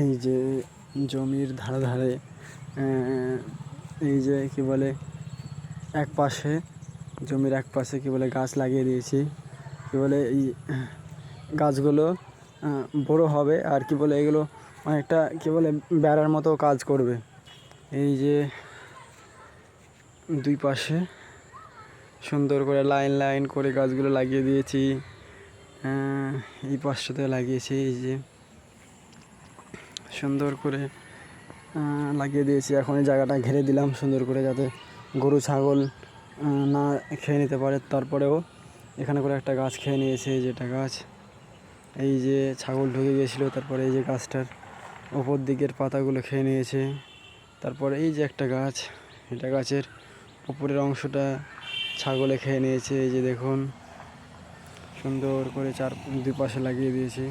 এই যে জমির ধারে ধারে এই যে কি বলে, এক পাশে, জমির এক পাশে কি বলে গাছ লাগিয়ে দিয়েছি। কি বলে এই, গাছগুলো বড় হবে আর কি বলে এগুলো অনেকটা কি বলে বেড়ার মতো কাজ করবে। এই যে দুই পাশে সুন্দর করে লাইন লাইন করে গাছগুলো লাগিয়ে দিয়েছি। এই পাশটাতে লাগিয়েছি, এই যে সুন্দর করে লাগিয়ে দিয়েছি। এখন এই জায়গাটা ঘিরে দিলাম সুন্দর করে যাতে গরু, ছাগল না খেয়ে নিতে পারে। তারপরেও এখানে করে একটা গাছ খেয়ে নিয়েছে যেটা গাছ। এই যে ছাগল ঢুকে গিয়েছিল, তারপরে এই যে গাছটার ওপর দিকের পাতাগুলো খেয়ে নিয়েছে। তারপরে এই যে একটা গাছ, এটা গাছের উপরের অংশটা ছাগলে খেয়ে নিয়েছে। এই যে দেখুন, সুন্দর করে চার, দুই পাশে লাগিয়ে দিয়েছি।